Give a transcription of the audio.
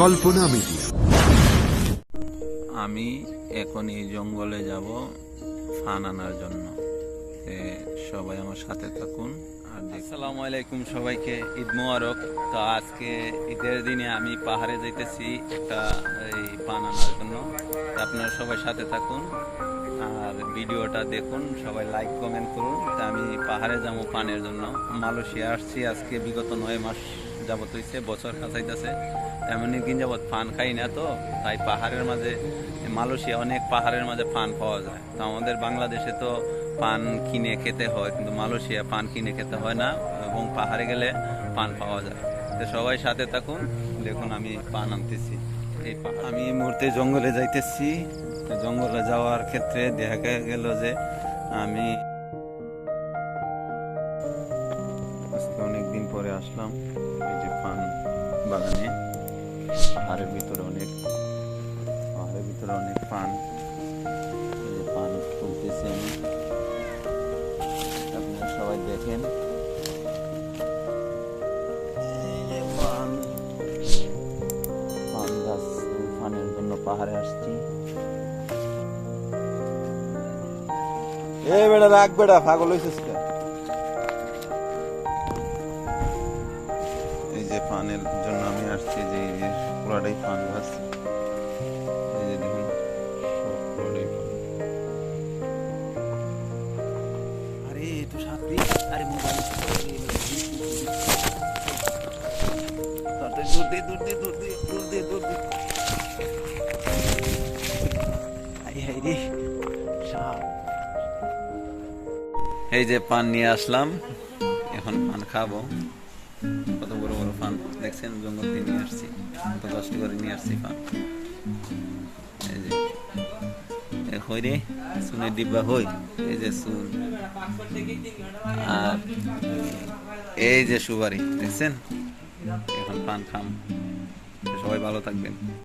কল্পনা media আমি এখন এই জঙ্গলে যাব ফান আনার জন্য। সবাই আমার সাথে থাকুন আর আসসালামু আলাইকুম সবাইকে ঈদ মোবারক। তো আজকে ঈদের দিনে আমি পাহাড়ে যেতেছি একটা এই পান আনার জন্য। আপনারা সবাই সাথে থাকুন আর ভিডিওটা দেখুন সবাই লাইক কমেন্ট করুন। তা আমি পাহাড়ে যাব পানের জন্য। মালয়েশিয়া আসছি আজকে বিগত নয় মাস যাবত হইছে বছর কাছাইতেছে এমনই দিন যাবত পান খাই না তো, তাই পাহাড়ের মাঝে, মালয়েশিয়া অনেক পাহাড়ের মাঝে পান পাওয়া যায়। তো আমাদের বাংলাদেশে তো পান কিনে খেতে হয়, কিন্তু মালয়েশিয়া পান কিনে খেতে হয় না, এবং পাহাড়ে গেলে পান পাওয়া যায়। তো সবাই সাথে থাকুন, দেখুন আমি পান আনতেছি। এই আমি এই মুহূর্তে জঙ্গলে যাইতেছি। জঙ্গলে যাওয়ার ক্ষেত্রে দেখা গেল যে আমি আজকে অনেকদিন পরে আসলাম, এই যে পান বাগানে। পাহাড়ের ভিতরে অনেক পাহাড়ের ভিতরে অনেক পান। পান তুলতেছি আমি। আপনারা সবাই দেখেন। জন্য পাহাড়ে আসছি। এই বেড়া রাখ বেটা, পাগল হইছিস পানের জন্য আমি আসছি যে এই যে পুরাটাই পান গাছ এই যে দেখুন পুরাটাই পান। আরে তো সাথী আরে মোবাইল দূর দে দূর দে দূর দে দূর দে দূর দে। আরে হাই সাপ এই যে পান নিয়ে আসলাম এখন পান খাব। কত বড় বড় ফান। দেখছেন, জঙ্গল দিয়ে নিয়ে আসছি। কত কষ্ট করে নিয়ে আসছি ফান। এই যে। হই রে, সুনের ডিব্বা হই। এই যে সুন। আর এই যে সুবারি দেখছেন? এখন পান খাম। সবাই ভালো থাকবেন।